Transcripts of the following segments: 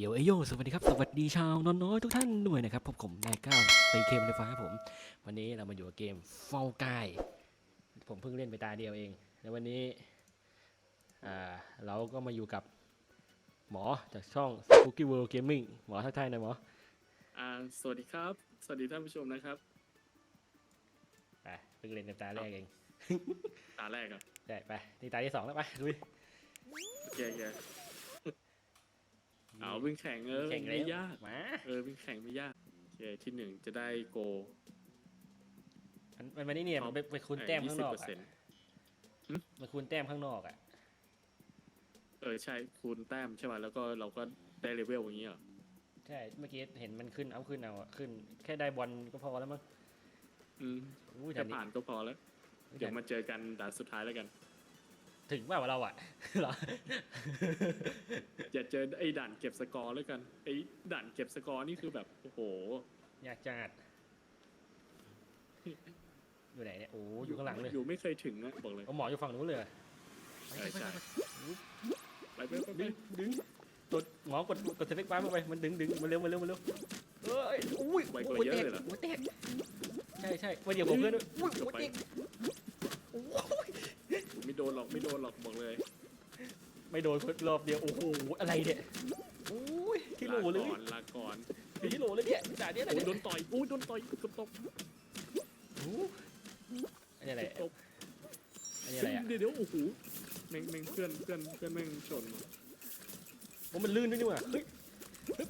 โยเอโยสวัสดีครับ สวัสดีชาวนอนน้อยทุกท่านด้วยนะครับพบผมนายก้าวตีเกมไฟฟ้าครับผม วันนี้เรามาอยู่กับเกมเฝ้ากาย ผมเพิ่งเล่นไปตาเดียวเอง แล้ววันนี้อ่าเราก็มาอยู่กับหมอจากช่อง Spooky World Gaming หมอทักทายหนะหมออ่าสวัสดีครับ สวัสดีท่านผู้ชมนะครับไปเพิ่งเล่นในตาแรกเอง ตาแรกอะได้ไปนี่ตาที่สองแล้วไปลุยแย่แย่เอาวิ่งแข่งเออแข่งแล้ไม่วยากมาเออวิ่งแข่งไม่ยากโอเคที่หนึ่งจะได้โกมันมันไม่ได้เนี่ยมันไปไปคูณแต้มข้างนอกเปอร์อะเซ็นต์มันคูณแต้มข้างนอกอะเออใช่คูณแต้มใช่ไหมแล้วก็เราก็ได้เลเวลอย่างนี้เหรอใช่เมื่อกี้เห็นมันขึ้นเอาขึ้นเอาอะขึ้น แค่ได้บอลก็พอแล้วมั้งอืมอุ้ยแค่แต่นี่ผ่านก็พอแล้ว เดี๋ยวมาเจอกันด่านสุดท้ายแล้วกัน ถึงเปล่าวะเราอะเหรออย่าเจอไอ้ด่านเก็บสกอร์แล้วกันไอ้ด่านเก็บสกอร์นี่คือแบบโอ้โห อยากจัดอยู่ไหนเนี่ยโอ้อยู่ข้างหลังเลยอยู่ไม่เคยถึงนะบอกเลยเอาหมออยู่ฝั่งนู้นเลยอะใช่ใช่ไปไปไปไปดึงดึงกดหมอกดกดสเปคบ้าร์ไปมันดึงดึงมาเร็วมาเร็วมาเร็วเอ้ยอุ้ยไวกว่าเยอะเลยเหรอหัวแตกใช่ใช่มาเดี๋ยวผมเพื่อนด้วยอุ้ยหัวแตกโอ้ยไม่ โดนหรอกไม่โดนหรอกบอกเลยไม่โดนรอบเดียวโอ้โหอะไรเนี่ยโอ้ยที่โหลเลยลาก่อนลาก่อนที่โหลเลยเนี่ยด่าเนี่ยอะไรโอ้ยเนี่ยโดนต่อยอู้ยโดนต่อยเกือบตกโอ้อันนี้อะไรเกือบตกอันนี้อะไรอะเดี๋ยวเดี๋ยวโอ้โหแม่งแม่งเพื่อนเพื่อนเพื่อนแม่งชนโอ้มันลื่นด้วยนี่หว่าเฮ้ยไป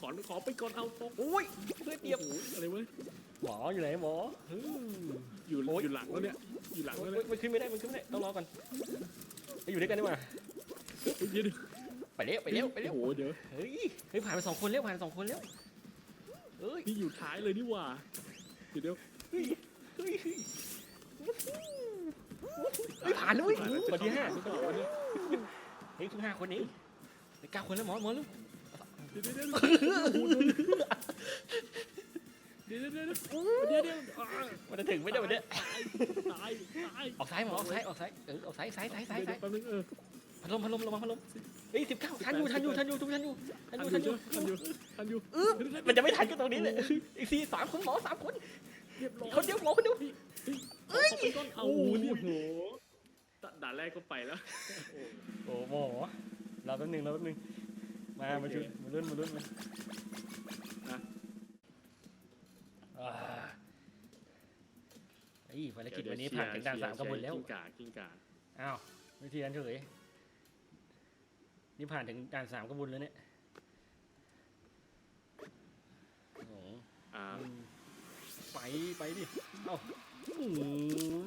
ก่อนขอไปก่อนเอาตกโอ้ยเพื่อนเดียบโอ้โหอะไรเว้ยหมออยู่ไหนหมอฮึ่มอยู่โอ้ยอยู่หลังแล้วเนี่ยอยู่หลังโอ้แล้วยเนี่ยมันขึ้นไม่ได้มันขึ้นไม่ได้ต้องรอก่อนไปอยู่ด้วยกันดีกว่าเฮ้ยเดี๋ยวเดี๋ยวไปเร็วไปเร็วไปเร็วโอ้โหเดี๋ยวเฮ้ยเฮ้ยผ่านไปสองคนแล้วผ่านไปสองคนแล้วเฮ้ยนี่อยู่ท้ายเลยนี่หว่าเดี๋ยวเดี๋ยวเฮ้ยเฮ้ยเฮ้ยเฮ้ยผ่านแล้วเว้ยผ่านแล้วคนที่ห้าจะเข้าวันนี้เฮ้ยเพิ่งห้าคนเองเหลือเก้าคนแล้วหมอหมอลูก เดี๋ยวเดี๋ยวเดี๋ยวเดี๋ยวเดี๋ยวเดี๋ยวเดี๋ยวอ่ามันจะถึงไม่ได้วันเนี้ยตายตายออกซ้ายหมอออกซ้ายออกซ้ายเออออกซ้ายซ้ายซ้ายซ้ายเดี๋ซ้ายแป๊บนึงเออพัดลมพัดลมระวังพัดลมเฮ้ยสิบเก้าทันอยู่ทันอยู่ทันอยู่ทุกทันอยู่ทันอยู่ทันอยู่ทันอยู่ทันอยู่เออมันจะไม่ทันก็ตรงนี้เลยอีกสี่สามคนหมอสามคนเรียบร้อยคนเดียวหมอคนเดียวเอ้ยต้นเอโอ้โหนี่โอ้โหด่านแรกก็ไปแล้วโอ้โหมอเราแป๊บนึงเราแป๊บนึง มา มาช่วยมาลุ้นมาลุ้นมาอะอ่าไอ้ยภารกิจวันนี้ผ่านถึงด่านสามกระบวนแล้วกิ้งก่ากิ้งก่าอ้าววิธีนั้นเฉยนี่ผ่านถึงด่านสามกระบวนแล้วเนี่ยโอ้โหอ่าอืมไปไปดิเอ้าอืม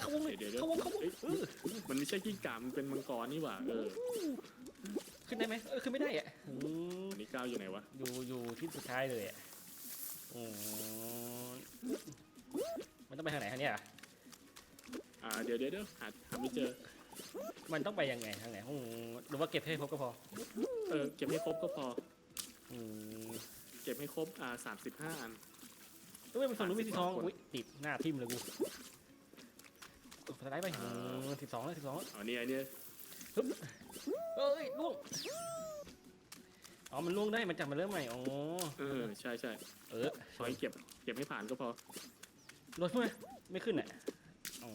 เข้าวงเลยเดี๋ยวเดี๋ยวเข้าวงเข้าวงเอ้ยเออมันไม่ใช่กิ้งก่ามันเป็นมังกรนี่หว่าเออ ขึ้นได้ไหมเออขึ้นไม่ได้อะอืมอันนี้ก้าวอยู่ไหนวะอยู่อยู่ที่สุดท้ายเลยอะอืมมันต้องไปทางไหนทางเนี้ยอะอ่าเดี๋ยวเดี๋ยวเดี๋ยวหาหาไม่เจอ มันต้องไปยังไงทางไหนอืมหรือว่าเก็บให้ครบก็พอเออเก็บให้ครบก็พอ อืมเก็บให้ครบอ่าสามสิบห้าอัน เอ้ยมันฝั่งนู้นมีสีทองคนอุ้ยติดหน้าทิ่มเลยกูกดสไลด์ไปสิบสองแล้วสิบสองแล้ว อ๋อนี่ไอเนี่ย เอ้ยล่วงอ๋อมันล่วงได้มันจับมาเริ่มใหม่อ๋อเออใช่ใช่เออขอให้เก็บเก็บให้ผ่านก็พอลดขึ้นไหมไม่ขึ้นอะอ๋อ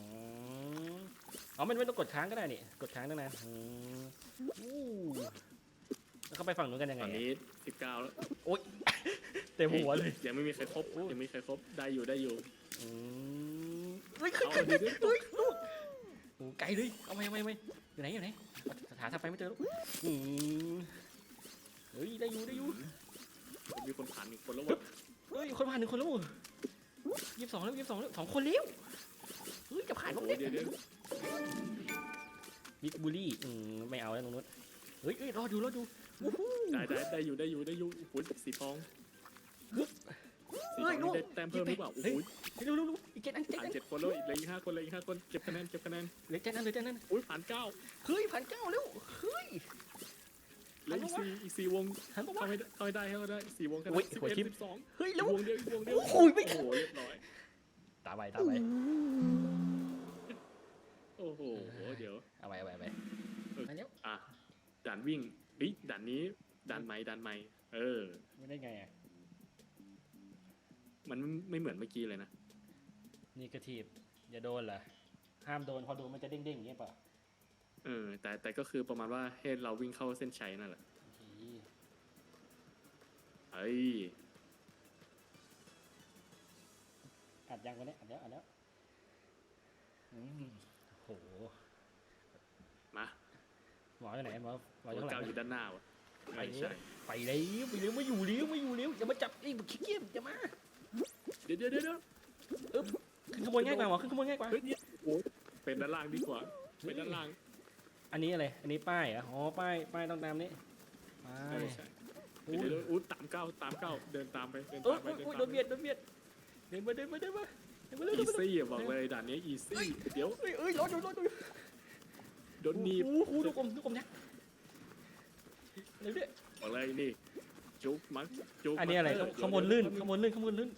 อ๋อมันไม่ต้องกดค้างก็ได้นี่กดค้างตั้งนานอืมอู้แล้วเขาไปฝั่งนู้นกันยังตไงอนอะนี้สิบเก้าแล้วเต็มหัวเลยยังไม่มีใครครบโอ้ยังไม่มีใครครบได้อยู่ได้อยู่อืมเฮ้ยขึ้นเอาขึ้นเดี๋ยวเดี๋ยวเฮ้ยลูกโอ้ไกลเลยเอาไปเอาไปเอาไป อยู่ไหนอยู่ไหนหาทางไปไม่เจอลูกอืมเฮ้ยได้อยู่ได้อยู่มีคนผ่านอีกคนแล้ววะเฮ้ยคนผ่านหนึ่งคนแล้วยี่สิบสองแล้วยี่สิบสองแล้วสองคนแล้วเฮ้ยจะผ่านโอ้บ้างโหเนี่ยเดี๋ยวเดี๋ยวบิ๊กบูลลี่อืมไม่เอาแล้วตรงนู้นเฮ้ยเอ้ยรอดูรอดูวู้ฮู้ได้ได้ได้อยู่ได้อยู่ได้อยู่โอ้โหสีทองฮึบสีทองนี่ได้แต้มเพิ่มหรือเปล่าโอ้เฮ้โหยเร็วเร็วเร็วอีก เจ็ดอันเจ็ดผ่านอันเจ็ดคนแล้วอีกเหลืออีกห้าคนเหลยอีกห้าคนเก็บคะแนนเก็บคะแนนเหลือเจ็ดอันเหลือเจ็ดอันโอ้ยผ่านเก้าเฮ้ยผ่านเก้าแล้วเฮ้ย เหลืออีกสี่อีกสี่วงหันมาเข้าว่าไม่ได้เข้าไม่ได้เข้าไม่ได้สี่วงคะแนโอ้นยสิบหัวเอ็ดทิ่ม สิบสองเฮ้ยอีแล้กววงเดียวอีกวงเดียวโอ้โหไม่ โอ้โหเรียบร้อยตาไปตาไปโอ้โหเดี๋ยวเอาไปเอาไปเอาไปเออมาเร็วอะด่านวิ่งเฮ้ยด่านนี้ด่านใหม่ด่านใหม่เออ ไม่ได้ไงอะมันไม่เหมือนเมื่อกี้เลยนะ นี่กระทีบอย่าโดนเหรอห้ามโดนพอโดนมันจะเด้งๆอย่างเงี้ยเปล่ะเออแต่แต่ก็คือประมาณว่าให้เราวิ่งเข้าเส้นชัยนั่นแหละเฮ้ยอัดยังวันนี้อัดแล้วอัดแล้วอืมโหมาหมออยู่ไหนหมอหมออหัยู่วข้างหเก้าลังอยู่ด้านหน้าวะไปไม่เลยใช่ไปเลยไปเลยไม่อยู่เลี้ยวไม่อยู่เลี้ยวอย่ามาจับไอ้บุกขี้เกียจอย่ามาเดี๋ยวเดี๋ยวเดี๋ยวเดี๋ยว ขึ้นขบวนง่ายกว่าหมอขึ้นขบวนง่ายกว่าเฮ้ยเนี่ยโอ้ยเป็นด้านล่างดีกว่า เป็นด้านล่างอันนี้อะไร อันนี้ป้ายเหรออ๋อ ป้าย ป้ายต้องตามนี้ไปเออใช่อุ้เดี๋ยยวเดี๋ยวอู้ตามเก้าตามเก้าเดินตามไปเดินเออตามไปโอ้ยเดินโดตามนไปเบียดโดนเบียด เดินมาเดินมาเดินมาเดินมาเดินอีมาซี่อะบอกเลยด่านนี้อีซี่เดี๋ยวเอ้ยเอ้ยรออยู่รออยู่โดนหนีบโอ้โหดูกลมดูกลมยักษ์เดี๋ยวเดี๋ยวบอกเลยนี่จุกมักจุกอันนี้อะไร มักข้างบนลื่นข้างบนลื่นข้างบนลื่น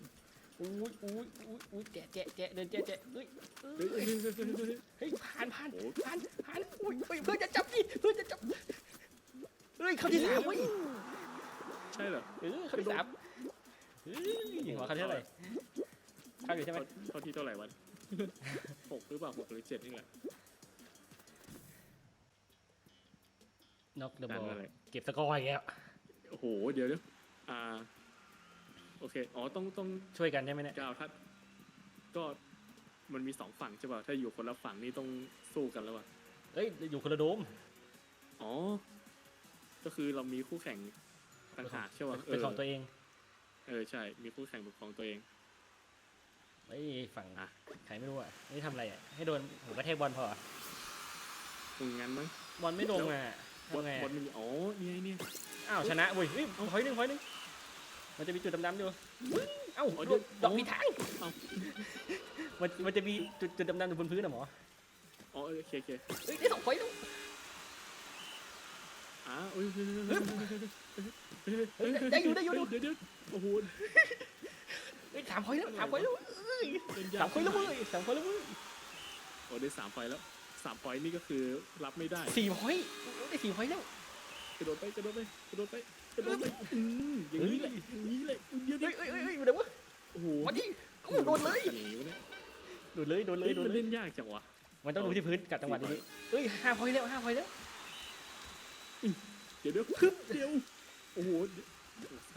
อุ้ยอุ้ยอุ้ยอุ้ยแจะแจะแจะเดินแจะแจะเฮ้ยเฮ้ยเฮ้ยเฮ้ยเฮ้ยเฮ้ยเฮ้ยเฮ้ยผ่านผ่านโอ้ผ่านผ่านอุ้ยเฮ้ยเพื่อนจะจับดิเพื่อนจะจับเฮ้ยเขาที่สามเว้ยใช่เหรอเออเขาที่สามเฮ้ยหัวเขาที่เท่าไหร่เข้าอยู่ใช่ไหมเข้าเข้าที่เท่าไหร่วันหกหรือเปล่าหกหรือเจ็ดนี่แหละ น็อกเดอะบด่าอนลอะไรเก็บสกอร์อีกแล้วโอ้โห เดี๋ยวเดี๋ยวอ่า โอเค อ๋อ ต้องต้องช่วยกันใช่ไหมเนี่ยกล่าวทัดก็มันมีสองฝั่งใช่ป่ะ ถ้าอยู่คนละฝั่งนี่ต้องสู้กันแล้วอะ เอ้ยอยู่คนละโดมอ๋อ ก็คือเรามีคู่แข่งต่างหากใช่ป่ะเอเป็นอของตัวเอง เออ ใช่ มีคู่แข่งเป็นของตัวเอง ไอ้ยฝั่งอะ ใครไม่รู้อะนี่ทำอะไรอะ ให้โดนหัวกระแทกบอลพอคงงั้นมั้งบอลไม่ลงอะบอลทำไงบออะลมันมีอ๋อนี่ไงเนี่ยอ้าวชนะเว้ยเฮ้ยพอยหนึ่งพอยหนึ่ง มันจะมีจุดดำๆอยู่เอ้าอ๋อเดี๋ยวดอกมีทางเอ้ามันมันจะมีจุดจุดดำๆอยู่บนพื้นนะหมออ๋อโอเคโอเคเฮ้ยได้สองพอยแล้วอ่าเอ้ยเฮ้ยเฮ้ยเฮ้ยเฮ้ยเฮ้ยได้อยู่ได้อยู่เดี๋ยวเดี๋ยวโอ้โหเฮ้ยสามพอยแล้วสามพอยแล้วเอ้ยเล่นยสามพอยแล้วเว้ยสามพอยแล้วเว้ยโอ้ได้สามไฟแล้วสามไฟนี่ก็คือรับไม่ได้สี่พอยได้สี่พอยแล้วกระโดดไปกระโดดไปกระโดดไป กระโดดไปอืมอย่างนี้แหละอย่างนี้แหละเดี๋ยวเฮ้ยเฮ้ยเฮ้ยเฮ้ยอยู่ไหนวะโอ้โหมาดิโอ้โดนเลยอย่างนี้วะเลยโดนเลยโดนเลเฮ้ยยโดนมันเลยเล่นยากจังวะ มันต้องดูที่พื้นกัดจังหวะนี้เฮ้ยห้าพอยแล้วห้าพอยแล้วเดี๋ยวเดี๋ยวคึบเดียวโอ้โห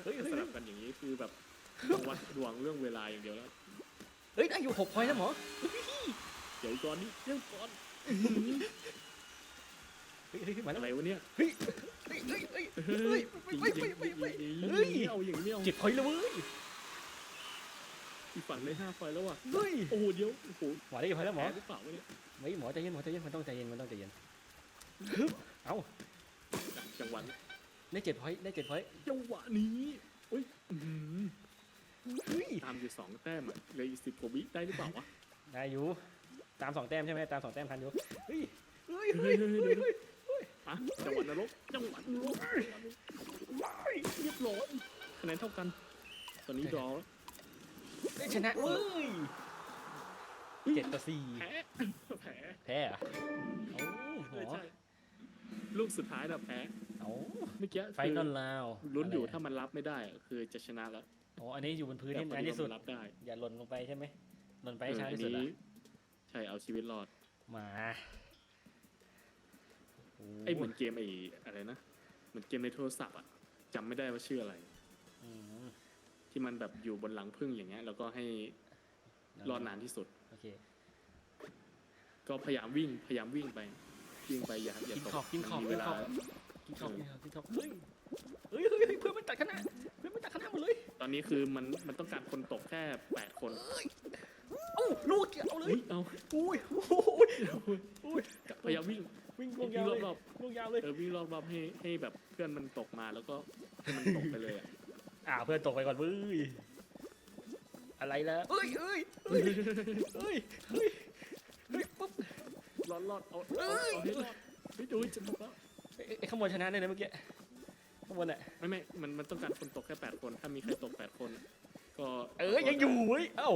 เฮ้ยสลับกันอย่างนี้คือแบบต้องวัดดวงเรื่องเวลาอย่างเดียวแล้วเฮ้ยได้อยู่หกพอยแล้วหมอเดี๋ยวก่อนนี่เดี๋ยวก่อนเฮ้ยเฮ้ยมาแล้วอะไรวะเนี่ยเฮ้ย เฮ้ยเฮ้ยเฮ้ยเฮ้เฮ้ยยไม่ไม่ไม่ไม่ไม่เฮ้เฮ้ยเอาอย่างนี้เอาเจ็ดพอยแล้วเว้ยอีกฝั่งเลยห้าไฟแล้วว่ะเฮ้ยโอ้โหเดี๋ยวโอ้โหหมอได้กี่พอยแล้วหมอแพ้หรือเปล่าวะเนี่ยไม่หมอใจเย็นหมอใจเย็นมันต้องใจเย็นมันต้องใจเย็นเอ้าจังหวะได้เจ็ดพอยได้เจ็ดพอยจังหวะนี้อุ้ยอื้อหือเฮ้ยตามอยู่สองแต้มอะเลยสิบกว่าวิได้หรือเปล่าวะได้อยู่ตามสองแต้มใช่ไหมตามสองแต้มทันอยู่เฮ้ยเฮ้ยเฮ้ยเฮ้ย อะจังหวะนรกจังหวะนรกเรียบร้อยคะแนนเท่ากัน ตอนนี้ดรอแล้วได้ชนะเว้ยเจ็ดต่อสี่แพ้แพ้แพ้เหรอเอ้าหมใช่อใช่ลูกสุดท้ายน่ะแพ้เอ้าเมื่อกี้ไฟคืนอลลาวลุ้นอยู่ะไรถ้ามันรับไม่ได้อะคือจะชนะแล้วอ๋ออันนี้อยู่บนพื้นแต่ที่พออันดีที่สุด มันรับได้อย่าหล่นลงไปใช่ไหมหล่นไปเออช้าอันที่สุดนี้อะใช่เอาชีวิตรอดมา ไอ้เหมือนเกมไอ้อะไรนะเหมือนเกมในโทรศัพท์อะจำไม่ได้ว่าชื่ออะไรอืมที่มันแบบอยู่บนหลังพึ่งอย่างเงี้ย แล้วก็ให้รอดนานที่สุดโอเคก็พยายามวิ่งพยายามวิ่งไปวิ่งไปอย่าอย่ากินตกขอบกินขอบมัมีกิเวนลาขอบกินขอบกินขอบกินขอบเฮ้ยเฮ้ยเฮ้ยเฮ้ยเพื่อนมันตัดคณะเพื่อนมันตัดคณะหมดเลย ตอนนี้คือมันมันต้องการคนตกแค่แปดคนเอ้าลูกเอาเลยอุ้ยเอาอุ้ยโอ้ยอุ้ยพยายามวิ่ง วิ่งลวิ่งงยาวเลยรอบลงยาวเลยๆเออวิ่งรอบๆให้ให้แบบเพื่อนมันตกมาแล้วก็ให้มันตกไปเลยอะอ่าเพื่อนตกไปก่อนเว้ยอะไรแล้วเอ้ยเอ้ยเอ้ยเอ้ยเฮ้ยเฮ้ยปุ๊บรอดรอดเอาเอาเอาให้รอดเฮ้ยดูจะตกแล้วไอ้ไอ้ข้างบนชนะเลยนะเมื่อกี้ข้างบนอะไม่ไม่มันมันต้องการคนตกแค่แปดคน ถ้ามีใครตกแปดคน ก็เออยังอยู่เว้ยเอ้า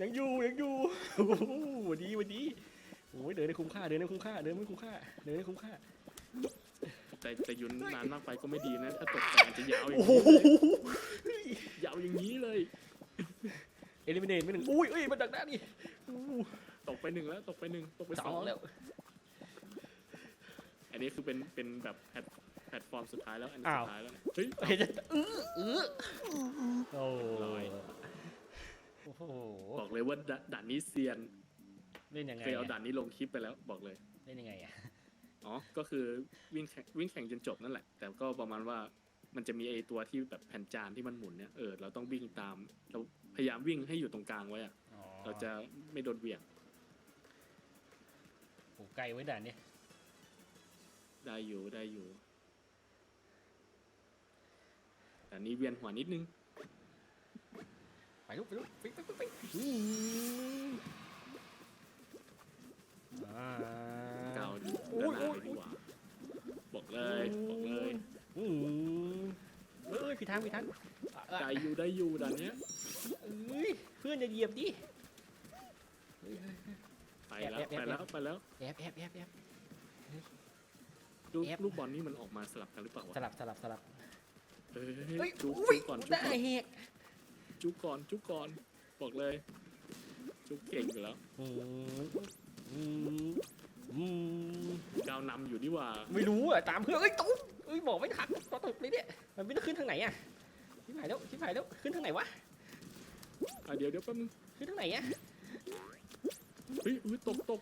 ยังอยู่ยังอยู่โอ้โหวันดีวันดี โอ้ยเดินได้คุ้มค่าเดินได้คุ้มค่าเดินไม่คุ้มค่าเดินได้คุ้มค่าแต่แต่แต่อยุนนานมากไปก็ไม่ดีนะ ถ้าตกไปอาจจะยาวอย่างโอ้โหนี้เลยยาวอย่างนี้เลยเอลิมิเนตไปหนึ่งอุ้ยเอ้ยมันดักหน้านี่อู้ตกไปหนึ่งแล้วตกไปหนึ่งตกไปสสอองงแล้ว อันนี้คือเป็นเป็นแบบแพลตแพลตฟอร์มสุดท้ายแล้วอันนี้อ้าวสุดท้ายแล้วเนี่ยเฮ้ยเฮ้ยจะเออเออโอ้ลอยโอ้โหบอกเลยว่าด่าด่านนี้เซียน เล่นยังไงเคยเอาอะด่านนี้ลงคลิปไปแล้วบอกเลย เล่นยังไงอะอ๋อ ก็คือวิ่งแข่งวิ่งแข่งจนจบนั่นแหละ แต่ก็ประมาณว่ามันจะมีไอตัวที่แบบแผ่นจานที่มันหมุนเนี่ยเออเราต้องวิ่งตาม เราพยายามวิ่งให้อยู่ตรงกลางไว้อะอ๋อเราจะไม่โดนเหวี่ยงโอ้ไกลไว้ด่านเนี้ยได้อยู่ได้อยู่แต่นี้เวียนหัวนิดนึง ไปลุกไปลุกไปไปไปไปอืมอ่า เกาดีโอ้ด้านยหน้าโอ้เลยยดีกว่าบอกเลยบอกเลยอืมเอ้ยผิดทางผิดทางอะได้อยู่ได้อยู่ด่านเนี้ยเอ้ยเพื่อนจะเหยียบดิเฮ้ยไปแล้วแอบแอบไปแล้วไปแล้ว แอบแอบแอบแอบ ลูกแอบ ลูกบอลนี่มันออกมาสลับกันหรือเปล่าวะสลับสลับสลับเอ้เฮ้ยยจุ๊บอุ้ยจุ๊บก่อนจุ๊บได้ก่อนแหกจุ๊บก่อนจุ๊บก่อนบอกเลย จุ๊บเก่งอยู่แล้วอืม อืมอืมก้าวนำอยู่นี่หว่า ไม่รู้อะตามเพื่อนเอ้ยตุ๊บเอ้ยบอกไม่ทันตอนตกเลยเนี่ยมันไม่ต้องขึ้นทางไหนอะชิบหายแล้วชิบหายแล้วขึ้นทางไหนวะอะเดี๋ยวเดี๋ยวแป๊บนึงขึ้นทางไหนอะเฮ้ยอุ้ยตกตก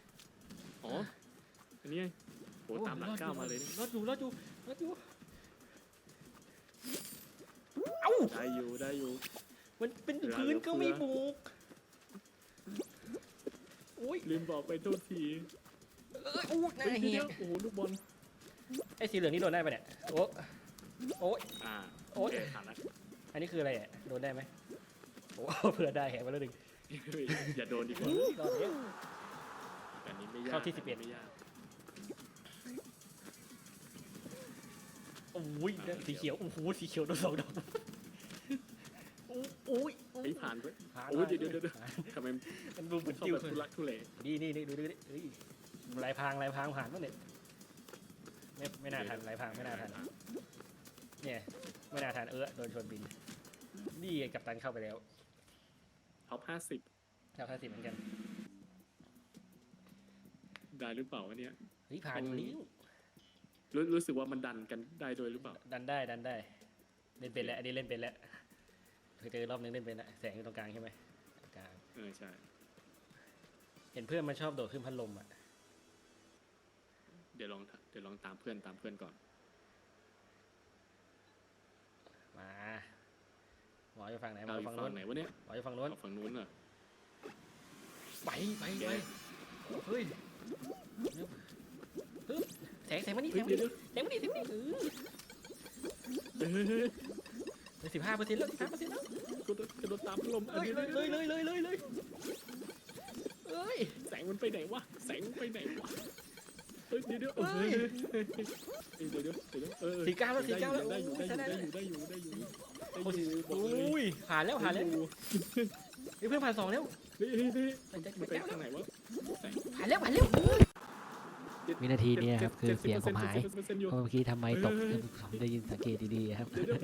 อ๋อ อันนี้ไงโหตามหลักก้าวมาเลยนี่รอดอยู่รอดอยู่รอดอยู่เอ้าได้อยู่ได้อยู่มันเป็นเหลือพื้นก็ไม่เหลือบุกโอ้ยลืมบอกไปโทษทีเอ้ยอู้หน้าเฮ้ยแหเดี๋ยวกโอ้โหลูกบอลไอ้สีเหลืองนี่โดนได้ปะเนี่ย โอ้โอ้ย อ่าโอ๊โอยเคผ่านละอันนี้คืออะไรอะ โดนได้ไหมโอ้เผื่อได้แหกมาแล้วหนึ่งเฮ้ยอย่าโดนดีกว่าตอนนี้อันนี้ไม่ยากเข้าที่อัน11นี้ไม่ยากโอ้ยสีเขียว โอ้โห สีเขียวโดนสองดอกโอ้ยโอ้ยเฮ้ยผ่านไปผ่านโอ้ยเดี๋ยวเดี๋ยวเดี๋ยวทำไมมันดูเหมือนเข้าจิ้วแบบทุลักทุเลนี่นี่นี่ดูดิเฮ้ยลายพรางลายพรางผ่านมั้งเนี่ยไม่ไม่น่าทันลายพรางไม่น่าทันเนี่ยไม่น่าทันเออโดนชนบินนี่ไงกัปตันเข้าไปแล้วท็อปห้าสิบชาวคาสิเหมือนกัน ได้หรือเปล่าวะเนี่ยเฮ้ยผ่านเป็นมาแล้วรู้รู้สึกว่ามันดันกันได้โดยหรือเปล่า ดันได้ดันได้ เล่นเป็นแล้วอันนี้เล่นเป็นแล้ว เคยเจอรอบนึงเล่นเป็นแล้วแสงอยู่ตรงกลางใช่ไหมตรงกลาง เออใช่ เห็นเพื่อนมันชอบโดดขึ้นพัดลมอะ เดี๋ยวลองเดี๋ยวลองตามเพื่อนตามเพื่อนก่อน มาหมออยู่ฝั่งไหนหมเราอออยู่ยู่ฝั่งฝั่โน้งนไหนวะเนี่ยหมออยู่ฝั่งโน้น เอาฝั่งนู้นเหรอ ไปไปแกไปเฮ้ยเฮ้ยแสงแสงมานี่แสเฮ้ยงมาเดี๋นี่ยวเดี๋ยวแสงมานี่แสงมานี่เออเฮ้ยเฮ้ยเฮ้ย สิบห้าเปอร์เซ็นต์แล้วสิบห้าเปอร์เซ็นต์แล้วกระโดดกระโดดตามพัดลมเอ้ยเลยเลยเลยเลยเลยเลยเอ้ยแสงมันไปไหนวะแสงมันไปไหนวะเฮ้ยเดี๋ยวเดี๋ยวเอ้เฮ้ยยเฮ้ยเฮ้ยเฮ้ยเดี๋ยวเดี๋ยวเดี๋ยวเดี๋ยวเออสี่เก้าแล้วสี่เก้าแล้วได้อยู่โอ้ได้ยอยู่ได้ได้ได้อยู่ได้อยู่ได้อยู่โอ้ได้อยู่บอกเลยอุ้ยผ่านแล้วผ่านแล้วได้อยู่เฮ้ยเพื่อนผ่านสองแล้วเฮ้ยเฮ้ยเฮ้ยมันจะมันไปทางไหนวะแสงผ่านแล้วผ่านแล้ว วินาทีนี้ครับคือเสียงผมหายเจ็ดสิบเปอร์เซ็นต์อยู่เพราะเมื่อกี้ทำไมตกเออผมได้ยินสังเกตดีๆครับเดี๋ยวเดี๋ยว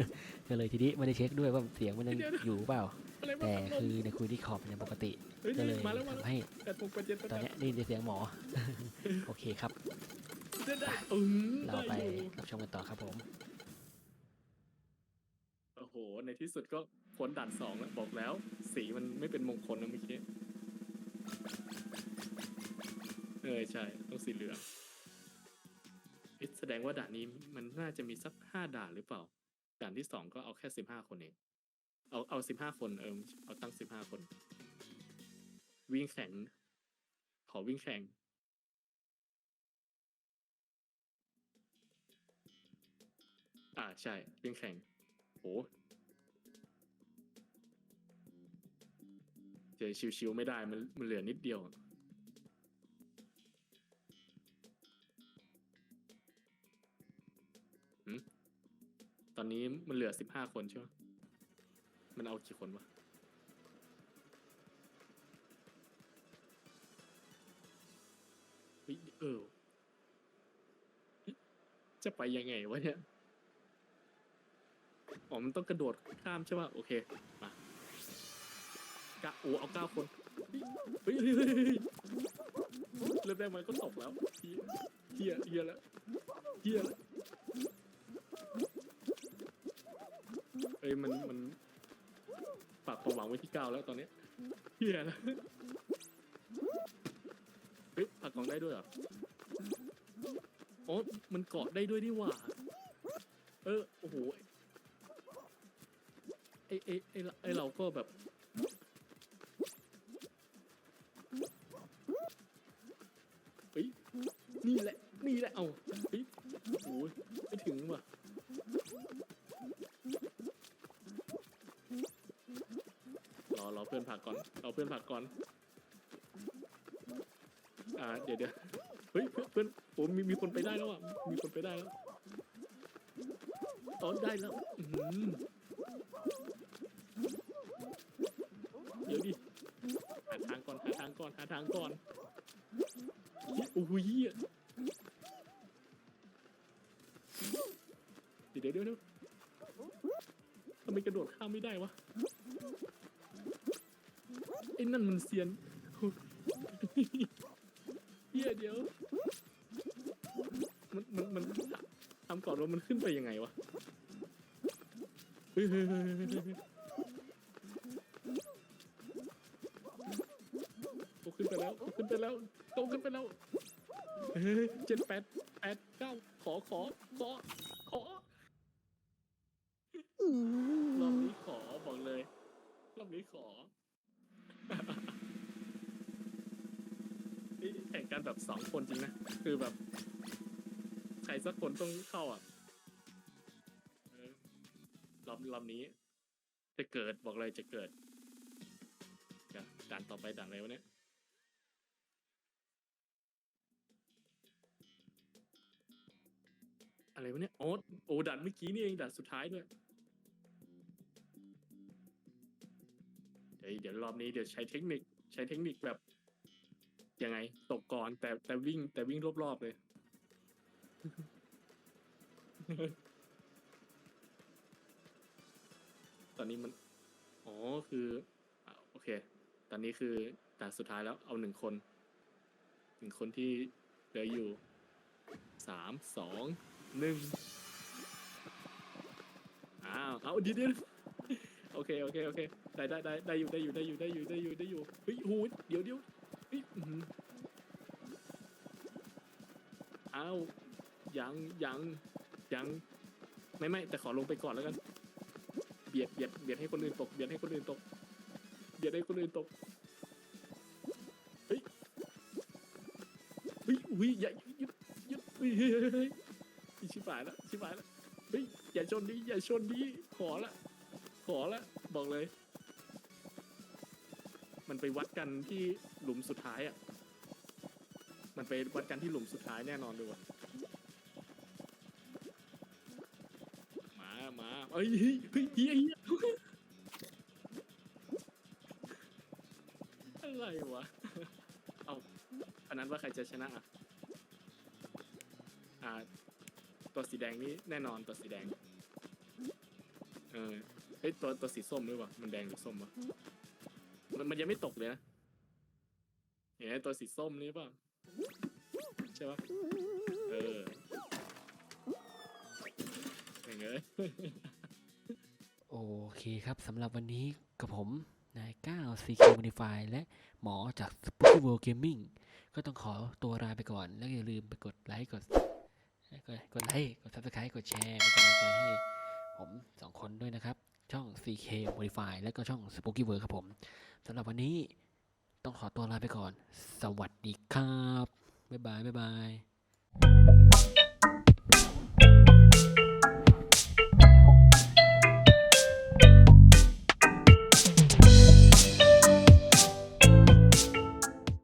ก็เลยทีนี้ไม่ได้เช็คด้วยว่าเสียงมันยังเดี๋ยวเดี๋ยวอยู่เปล่าอะไรวะแต่พัดลมคือในคุยที่ขอบเนี่ยปกติเฮ้ยก็เลยมาแล้วมาแล้วทำให้แปดโมงแปดเจ็ดแปดตอนแปดเนี้ยได้ยินเสียงหมอ โอเคครับได้ได้เออเราไปได้อยู่รับชมกันต่อครับผมโอ้โหในที่สุดก็พ้นด่านสองแล้วบอกแล้ว สีมันไม่เป็นมงคลนะเมื่อกี้ เออใช่ต้องสีเหลืองแสดงว่าด่านนี้มันน่าจะมีสักห้าด่านหรือเปล่า ด่านที่สองก็เอาแค่สิบห้าคนเองเอาเอาสิบห้าคนเออเอาตั้งสิบห้าคน วิ่งแข่งขอวิ่งแข่งอ่าใช่วิ่งแข่งโหเจอชิวๆไม่ได้มันมันเหลือนิดเดียว ตอนนี้มันเหลือสิบห้าคนใช่ไหมมันเอากี่คนวะเออ จะไปยังไงวะเนี่ย อ๋อ มันต้องกระโดดข้ามใช่ป่ะ โอเค มากะโอ้เอาเก้าคน เฮ้ยเฮ้ยเริ่มแรกมันก็ตกแล้วเฮียเฮียเฮียแล้วเฮียแล้ว เอ้ยมันมันฝากความหวังไว้ที่เก้าแล้วตอนเนี้ยเฮียแล้วเฮ้ยผักกองได้ด้วยเหรออ๋อมันเกาะได้ด้วยนี่หว่า เออโอ้โหไอไอไอไอเราก็แบบเฮ้ยนี่แหละนี่แหละเอาเฮ้ยโอ้โหไม่ถึงว่ะ เพื่อนผักก่อนรอาเพื่อนผักก่อน อ่า เดี๋ยวเดี๋ยวเฮ้ย เพื่อนเพื่อนโอ้มีมีคนไปได้แล้วอะ มีคนไปได้แล้วอ๋อได้แล้วเดี๋ยวดิหาทางก่อนหาทางก่อนหาทางก่อนโอ้ยเดี๋ยวเดี๋ยวเดี๋ยวเดี๋ยวทำไมกระโดดข้ามไม่ได้วะ ไอ้นั่นมันเซียนเฮียเดี๋ยว มันมันมันทำก่อนว่ามันขึ้นไปยังไงวะเฮ้ขึ้นไปแล้วขึ้นไปแล้วโตขึ้นไปแล้วเจ็ดแปดแปดเก้าขอขอขอขอรอบนี้ขอบอกเลยรอบนี้ขอ นแข่งกันแบบสองคนจริงนะ คือแบบ ใครสักคนต้องเข้าอะเออรอบรอบนี้ จะเกิดบอกเลยจะเกิดด่านต่อไปด่านอะไรวะเนี่ยอะไรวะเนี่ยโอ้โอ้ด่านเมื่อกี้นี่เองด่านสุดท้ายด้วยเดี๋ยวเดี๋ยวรอบนี้เดี๋ยวใช้เทคนิค ใช้เทคนิคแบบ ยังไง ตกก่อน แต่แต่วิ่ง แต่วิ่งรอบๆเลย ตอนนี้มัน อ๋อคืออะโอเค ตอนนี้คือด่านสุดท้ายแล้วเอาหนึ่งคนหนึ่งคนที่เหลืออยู่สามสองหนึ่งอ้าวเอาเดียวเดี๋ยวโอเคโอเคโอเคได้ได้ได้ได้อยู่ได้อยู่ได้อยู่ได้อยู่ได้อยู่ได้อยู่เฮ้ยโหเดี๋ยวเดี๋ยว เฮ้ยอื้อหืออ้าวยังยังยังไม่ไม่แต่ขอลงไปก่อนแล้วกัน เบียดเบียดเบียดให้คนอื่นตกเบียดให้คนอื่นตก เบียดให้คนอื่นตกเฮ้ยเฮ้ยอุ้ยอย่ายุดยุดเฮ้ยเฮ้ยเฮ้ยเฮ้ยชิบหายแล้วชิบหายแล้วเฮ้ยอย่าชนดีอย่าชนดีขอละขอละบอกเลย ไปวัดกันที่หลุมสุดท้ายอะ มันไปวัดกันที่หลุมสุดท้ายแน่นอนเลยว่ะมามาเอ้ยเฮ้ยเฮ้ยเฮียเฮียอะไรวะ เอาอันนั้นว่าใครจะชนะอะ อ่า ตัวสีแดงนี่แน่นอนตัวสีแดง เออ เฮ้ยตัวตัวสีส้มด้วยวะมันแดงหรือส้มวะ มันมันยังไม่ตกเลยนะเห็นไหมตัวสีส้มนี่ป่ะใช่ปะเอออย่างเงี้ยโอเคครับสำหรับวันนี้กับผมนายก้าว CK Modify และหมอจาก Spooky World Gaming ก็ต้องขอตัวลาไปก่อน แล้วอย่าลืมไปกดไลค์กดกดกดไลค์กด Subscribe กดแชร์เป็นกำลังใจให้ผมสองคนด้วยนะครับ ช่อง CK Modify และก็ช่อง Spooky World ครับผม สำหรับวันนี้ต้องขอตัวลาไปก่อน สวัสดีครับ บ๊ายบาย บ๊ายบาย